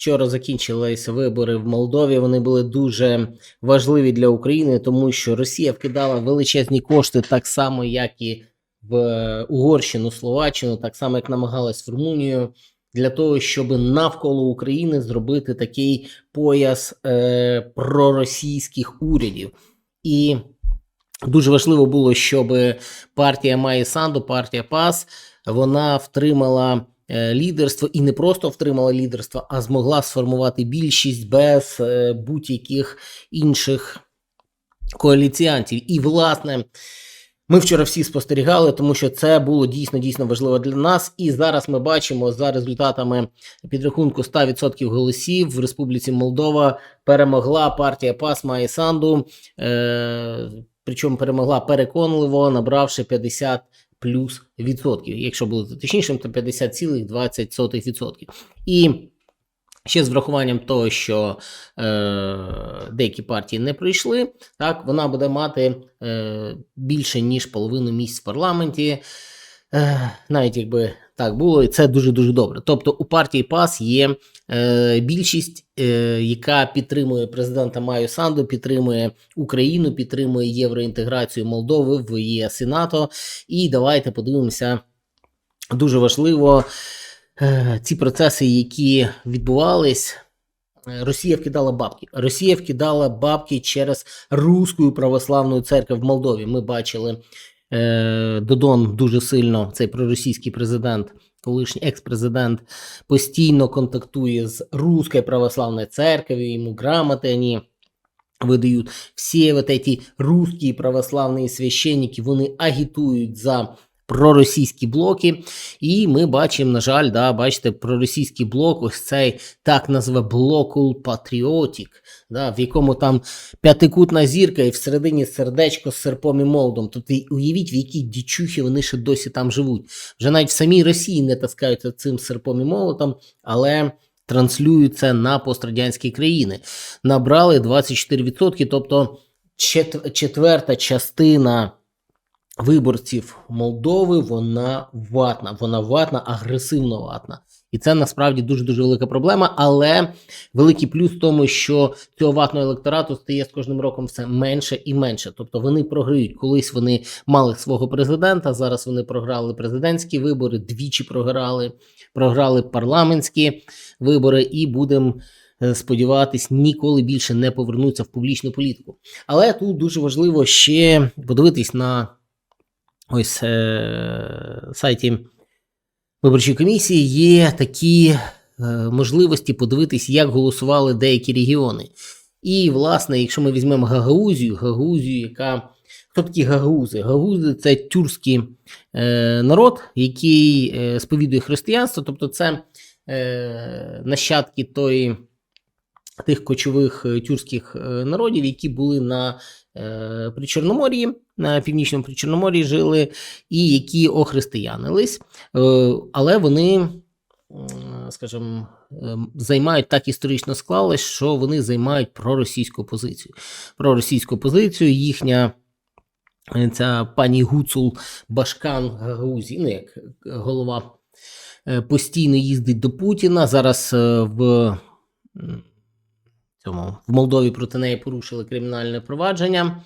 вчора закінчилися вибори в Молдові. Вони були дуже важливі для України, тому що Росія вкидала величезні кошти, так само як і в е, Угорщину, Словаччину, так само як намагалась в Румунію, для того, щоб навколо України зробити такий пояс е, проросійських урядів. І дуже важливо було, щоб партія Майї Санду, партія ПАС, вона втримала лідерство і не просто втримала лідерство, а змогла сформувати більшість без е, будь-яких інших коаліціантів. І, власне, ми вчора всі спостерігали, тому що це було дійсно дійсно важливо для нас. І зараз ми бачимо за результатами підрахунку 100% голосів в Республіці Молдова перемогла партія ПАС Майї Санду. Е, причому перемогла переконливо, набравши 50 плюс відсотків. Якщо бути точнішим, то 50,20%. І ще з врахуванням того, що е, деякі партії не пройшли, так вона буде мати е, більше ніж половину місць в парламенті. Е, навіть якби так було, і це дуже дуже добре. Тобто у партії ПАС є е, більшість, е, яка підтримує президента Маю Санду, підтримує Україну, підтримує євроінтеграцію Молдови в ЄС і НАТО. І давайте подивимося. Дуже важливо е, ці процеси, які відбувались. е, Росія вкидала бабки. Росія вкидала бабки через Руську православну церкву в Молдові. Ми бачили Додон дуже сильно, цей проросійський президент, колишній екс-президент, постійно контактує з Руською православною церков'ю, йому грамоти вони видають. Всі вот эти русські православні священники, вони агітують за проросійські блоки. І ми бачимо, на жаль, да, бачите, проросійський блок, ось цей так назве блокул Патріотік, да, в якому там п'ятикутна зірка і всередині сердечко з серпом і молдом. Тобто уявіть, в якій дічухі вони ще досі там живуть. Вже навіть в самій Росії не таскаються цим серпом і молотом, але транслюють це на пострадянські країни. Набрали 24%, тобто чет- четверта частина виборців Молдови, вона ватна, вона ватна, агресивно ватна. І це насправді дуже дуже велика проблема. Але великий плюс в тому, що цього ватного електорату стає з кожним роком все менше і менше. Тобто вони програють. Колись вони мали свого президента. Зараз вони програли президентські вибори, двічі програли, програли парламентські вибори, і будемо е, сподіватись, ніколи більше не повернуться в публічну політику. Але тут дуже важливо ще подивитись на ось е, сайті виборчої комісії є такі е, можливості подивитись, як голосували деякі регіони. І, власне, якщо ми візьмемо Гагаузію, Гагаузію, яка. Хто такі гагаузи? Гагаузи це тюркський е, народ, який е, сповідує християнство, тобто це е, нащадки тої, тих кочових е, тюркських е, народів, які були на е, Причорномор'ї, на північному Причорномор'ї жили, і які охристиянились, е, але вони, скажімо, е, займають так історично склалось, що вони займають проросійську позицію. Проросійську позицію їхня. е, Ця пані Гуцул Башкан Гагаузі, ну як голова, е, постійно їздить до Путіна. Зараз в цьому в Молдові проти неї порушили кримінальне провадження,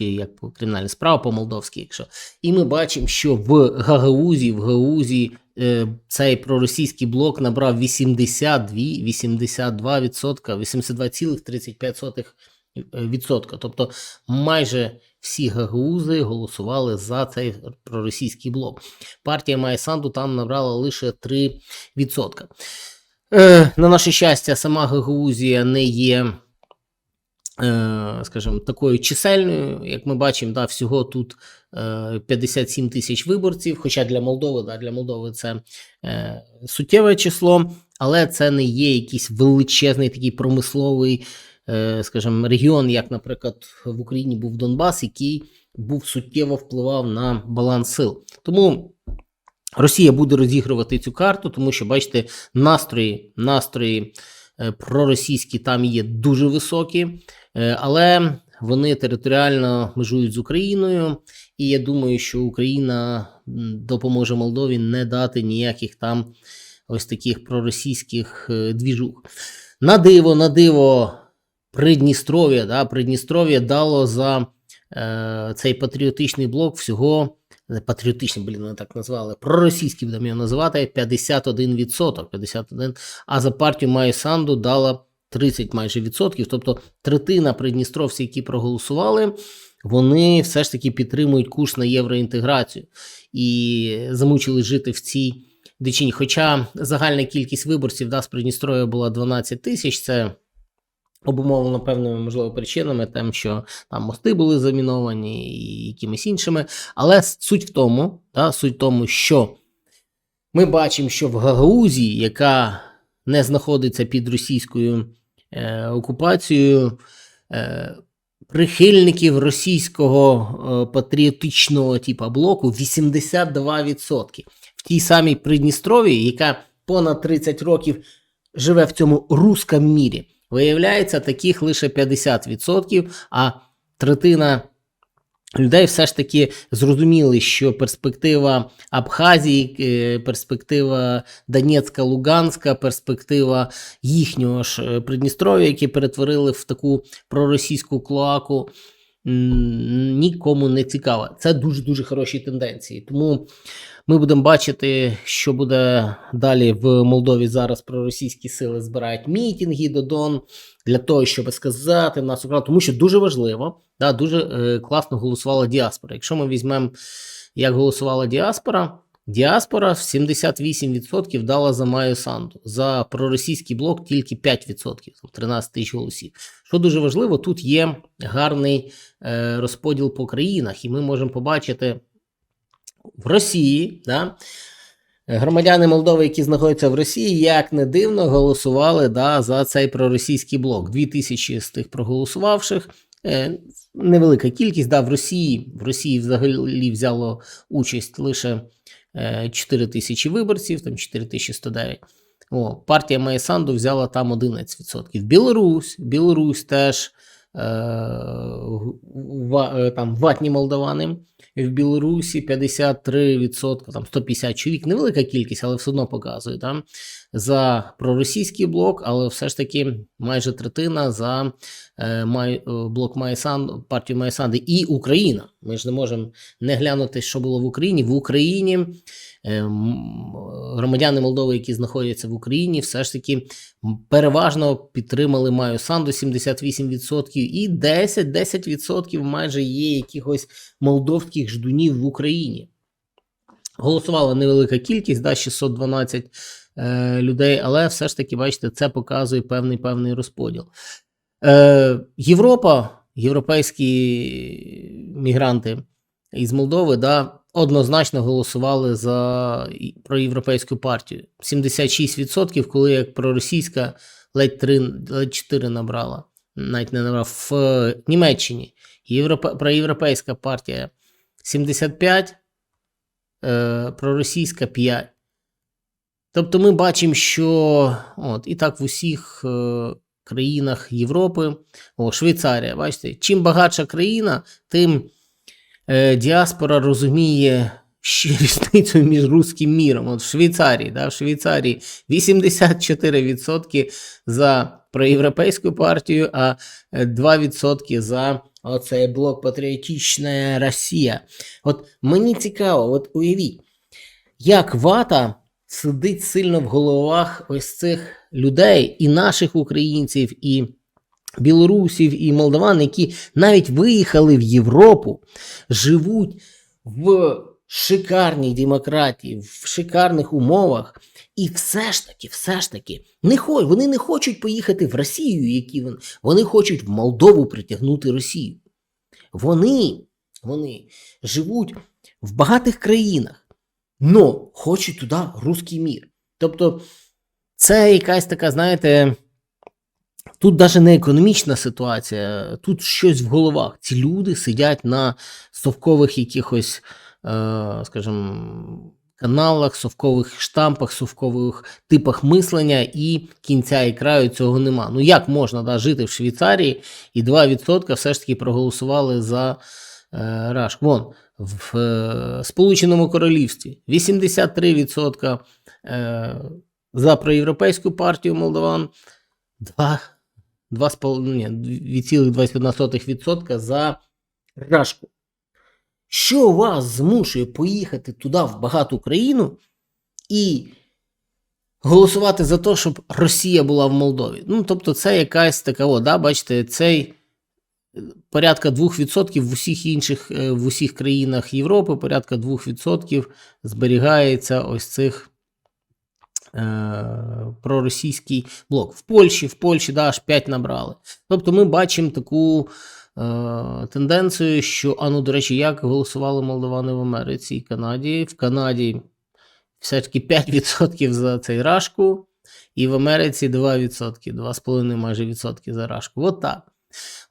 як по кримінальна справа по-молдовськи, якщо. І ми бачимо, що в Гагаузі, в Гагаузі е, цей проросійський блок набрав 82, 82%, 82,35%. Відсотка. Тобто майже всі гагаузи голосували за цей проросійський блок. Партія Майсанду там набрала лише 3%. Е, на наше щастя, сама Гагаузія не є, е, скажімо, такою чисельною. Як ми бачимо, да, всього тут е, 57 тисяч виборців. Хоча для Молдови, да, для Молдови це е, суттєве число, але це не є якийсь величезний такий промисловий, е, скажімо, регіон, як, наприклад, в Україні був Донбас, який був суттєво впливав на баланс сил. Тому Росія буде розігрувати цю карту, тому що, бачите, настрої, настрої е, проросійські там є дуже високі, е, але вони територіально межують з Україною. І я думаю, що Україна допоможе Молдові не дати ніяких там ось таких проросійських е, двіжух. На диво, на диво, Придністров'я, да, Придністров'я дало за е, цей патріотичний блок всього. Не Патріотичний, блін, вони так назвали. Проросійський будемо його називати 51%. 51, а за партію Маю Санду дала 30 майже відсотків. Тобто третина придністровців, які проголосували, вони все ж таки підтримують курс на євроінтеграцію і замучили жити в цій дичині. Хоча загальна кількість виборців да, з Придністров'я була 12 тисяч, це обумовлено певними можливо причинами, тим, що там мости були заміновані і якимись іншими. Але суть в тому, да, суть в тому, що ми бачимо, що в Гагаузії, яка не знаходиться під російською е, окупацією, е, прихильників російського е, патріотичного типу блоку 82%. В тій самій Придністрові, яка понад 30 років живе в цьому рускому мірі. Виявляється, таких лише 50%, а третина людей все ж таки зрозуміли, що перспектива Абхазії, е, перспектива Донецька, Луганська, перспектива їхнього ж е, Придністров'я, які перетворили в таку проросійську клоаку, нікому не цікава. Це дуже дуже хороші тенденції. Тому ми будемо бачити, що буде далі в Молдові. Зараз проросійські сили збирають мітінги до Дон для того, щоб сказати нас Україну, тому що дуже важливо, да, дуже е, класно голосувала діаспора. Якщо ми візьмемо, як голосувала діаспора. Діаспора в 78% дала за Маю Санду. За проросійський блок тільки 5%, 13 тисяч голосів. Що дуже важливо, тут є гарний е, розподіл по країнах, і ми можемо побачити в Росії, да, громадяни Молдови, які знаходяться в Росії, як не дивно, голосували да, за цей проросійський блок. Дві тисячі з тих проголосувавших. Е, невелика кількість, да, в Росії в Росії взагалі взяло участь лише 4 тисячі виборців, там 4109. О, партія Майсанду взяла там 11%. Білорусь, Білорусь теж е, ва, е, там ватні молдавани. В Білорусі 53%, там 150 чоловік, невелика кількість, але все одно показує там за проросійський блок, але все ж таки майже третина за е, май, е, блок Майсан, партію Майсанди і Україна. Ми ж не можемо не глянути, що було в Україні. В Україні е, громадяни Молдови, які знаходяться в Україні, все ж таки переважно підтримали Маю Санду 78% і 10-10% майже є якихось молдовських ждунів в Україні. Голосувала невелика кількість, да, 612 е, людей, але все ж таки, бачите, це показує певний певний розподіл. Е, Європа, європейські мігранти із Молдови, да, однозначно голосували за проєвропейську партію. 76%, коли як проросійська ледь 3, ледь 4 набрала, навіть не набрала в Німеччині. Європе, проєвропейська партія 75, е, проросійська 5. Тобто ми бачимо, що от, і так в усіх е, країнах Європи, о, Швейцарія, бачите, чим багатша країна, тим е, діаспора розуміє різницю між руським міром. От в Швейцарії, да, в Швейцарії 84% за проєвропейську партію, а е, 2% за оцей блок Патріотична Росія. От мені цікаво, от уявіть, як вата сидить сильно в головах ось цих людей, і наших українців, і білорусів, і молдаван, які навіть виїхали в Європу, живуть в шикарній демократії, в шикарних умовах. І все ж таки, все ж таки, не хо- вони не хочуть поїхати в Росію, які вони, вони хочуть в Молдову притягнути Росію. Вони, вони живуть в багатих країнах, но хочуть туди руський мір. Тобто, це якась така, знаєте, тут навіть не економічна ситуація, тут щось в головах. Ці люди сидять на совкових якихось, скажімо, каналах, совкових штампах, совкових типах мислення, і кінця і краю цього нема. Ну як можна да, жити в Швейцарії і 2% все ж таки проголосували за е, Рашк? Вон, в е, Сполученому Королівстві 83% е, за проєвропейську партію молдаван, 2, 2,5, ні, 2,21% за Рашку. Що вас змушує поїхати туди в багату країну і голосувати за те, щоб Росія була в Молдові? Ну, тобто, це якась така, о, да, бачите, цей е, порядка 2% в усіх інших е, в усіх країнах Європи, порядка 2% зберігається ось цих е, проросійський блок. В Польщі, в Польщі да, аж 5 набрали. Тобто ми бачимо таку тенденцію, що, а ну, до речі, як голосували молдавани в Америці і Канаді. В Канаді все-таки 5% за цей рашку, і в Америці 2%, 2,5 майже відсотки за рашку. От так.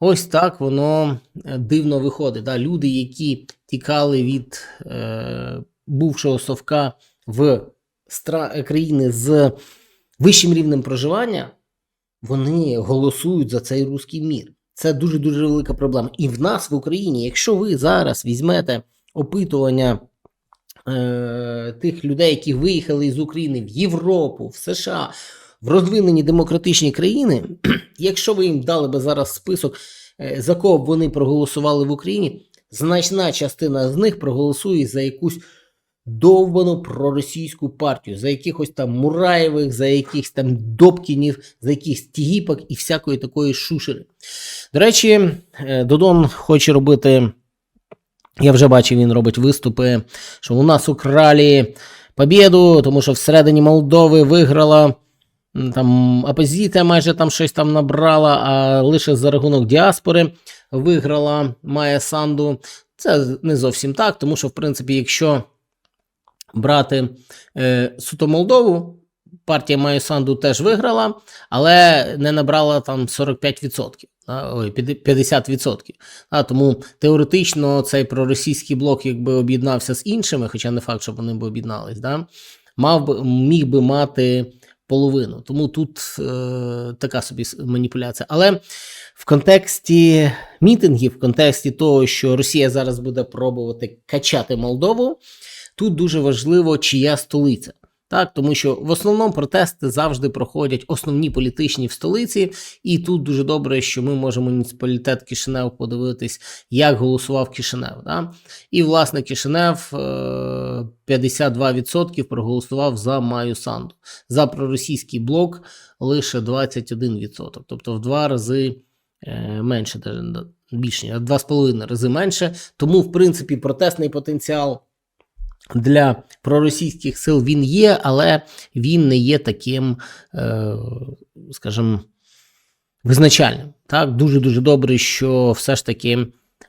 Ось так воно е, дивно виходить. Да? Люди, які тікали від е, бувшого совка в стра- країни з вищим рівнем проживання, вони голосують за цей руський мір. Це дуже дуже велика проблема. І в нас в Україні, якщо ви зараз візьмете опитування е, тих людей, які виїхали із України в Європу, в США, в розвинені демократичні країни, якщо ви їм дали би зараз список, е, за кого б вони проголосували в Україні, значна частина з них проголосує за якусь довбану проросійську партію, за якихось там Мураєвих, за якихось там Добкінів, за якихось Тігіпок і всякої такої шушери. До речі, е, Додон хоче робити. Я вже бачив, він робить виступи, що у нас украли побіду, тому що всередині Молдови виграла там опозиція, майже там щось там набрала, а лише за рахунок діаспори виграла Майя Санду. Це не зовсім так, тому що, в принципі, якщо брати е, суто Молдову, партія Майя Санду теж виграла, але не набрала там 45%. а, Ой, 50%. А, тому теоретично цей проросійський блок, якби об'єднався з іншими, хоча не факт, що вони б об'єднались, да, мав би, міг би мати половину. Тому тут е, така собі маніпуляція. Але в контексті мітингів, в контексті того, що Росія зараз буде пробувати качати Молдову, тут дуже важливо, чия столиця. Так, тому що в основному протести завжди проходять основні політичні в столиці, і тут дуже добре, що ми можемо муніципалітет Кишинев подивитись, як голосував Кишинев. Да? І, власне, Кишинев е, 52% проголосував за Маю Санду. За проросійський блок лише 21%, тобто в два рази е, менше, більше, два з половиною рази менше. Тому, в принципі, протестний потенціал для проросійських сил він є, але він не є таким, е, скажімо, визначальним. Так, дуже дуже добре, що все ж таки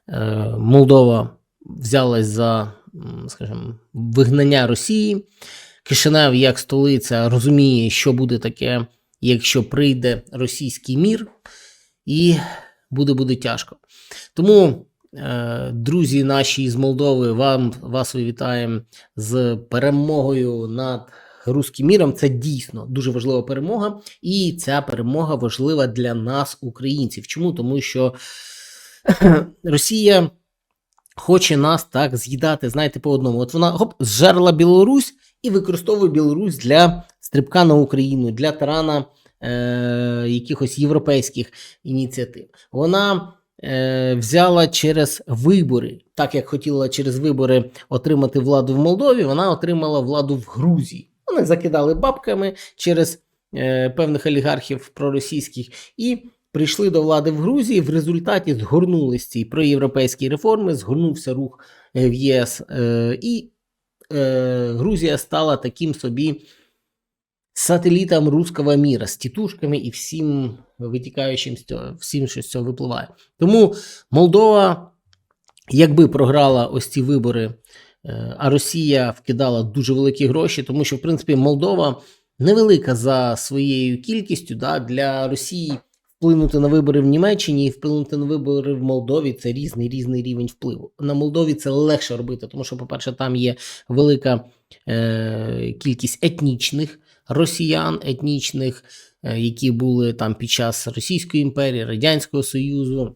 е, Молдова взялась за, скажімо, вигнання Росії. Кишинев, як столиця, розуміє, що буде таке, якщо прийде російський мір, і буде буде тяжко. Тому, друзі наші з Молдови, вам вас вітаємо з перемогою над руським міром. Це дійсно дуже важлива перемога, і ця перемога важлива для нас, українців. Чому? Тому що Росія хоче нас так з'їдати, знаєте, по одному. От вона гоп, зжерла Білорусь і використовує Білорусь для стрибка на Україну, для тарана е, якихось європейських ініціатив. Вона е, взяла через вибори, так як хотіла через вибори отримати владу в Молдові, вона отримала владу в Грузії. Вони закидали бабками через е, певних олігархів проросійських і прийшли до влади в Грузії. В результаті згорнулись ці проєвропейські реформи, згорнувся рух в ЄС, е, і е, Грузія стала таким собі сателітом руського міра з тітушками і всім витікаючим всім, що з цього випливає. Тому Молдова, якби програла ось ці вибори, е, а Росія вкидала дуже великі гроші, тому що, в принципі, Молдова невелика за своєю кількістю да, для Росії. Вплинути на вибори в Німеччині і вплинути на вибори в Молдові це різний різний рівень впливу. На Молдові це легше робити, тому що, по-перше, там є велика е, кількість етнічних росіян, етнічних, е, які були там під час Російської імперії, Радянського Союзу.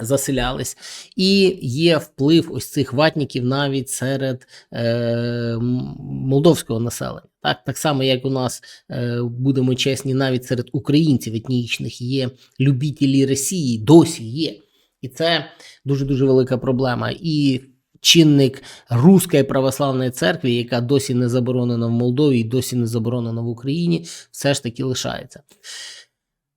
заселялись, і є вплив ось цих ватників навіть серед е, молдовського населення. Так, так само, як у нас, е, будемо чесні, навіть серед українців етнічних є любітелі Росії, досі є. І це дуже дуже велика проблема. І чинник Руської православної церкви, яка досі не заборонена в Молдові і досі не заборонена в Україні, все ж таки лишається.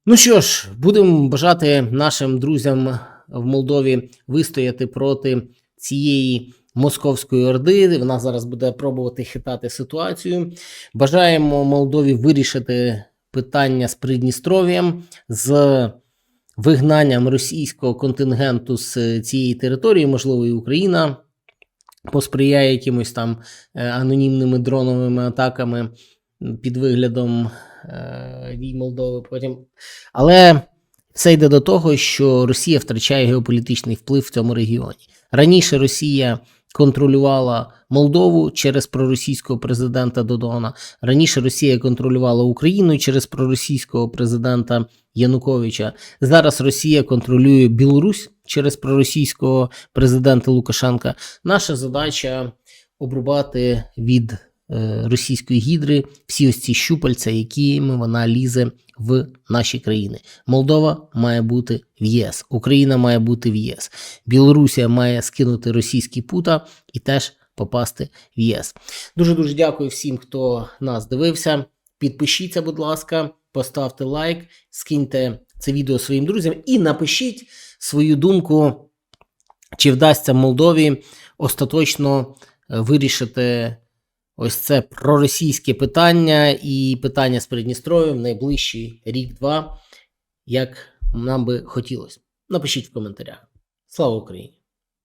Ну що ж, будемо бажати нашим друзям в Молдові вистояти проти цієї московської орди. Вона зараз буде пробувати хитати ситуацію. Бажаємо Молдові вирішити питання з Придністров'ям, з вигнанням російського контингенту з цієї території, можливо, і Україна посприяє якимось там е, анонімними дроновими атаками під виглядом е, дій Молдови. Потім. Але все йде до того, що Росія втрачає геополітичний вплив в цьому регіоні. Раніше Росія контролювала Молдову через проросійського президента Додона. Раніше Росія контролювала Україну через проросійського президента Януковича. Зараз Росія контролює Білорусь через проросійського президента Лукашенка. Наша задача обрубати від е, російської гідри всі ось ці щупальця, якими вона лізе в наші країни. Молдова має бути в ЄС, Україна має бути в ЄС, Білорусія має скинути російські пута і теж попасти в ЄС. Дуже дуже дякую всім, хто нас дивився. Підпишіться, будь ласка, поставте лайк, скиньте це відео своїм друзям і напишіть свою думку, чи вдасться Молдові остаточно е, вирішити ось це проросійське питання і питання з Придністров'ям в найближчий рік-два, як нам би хотілося. Напишіть в коментарях. Слава Україні!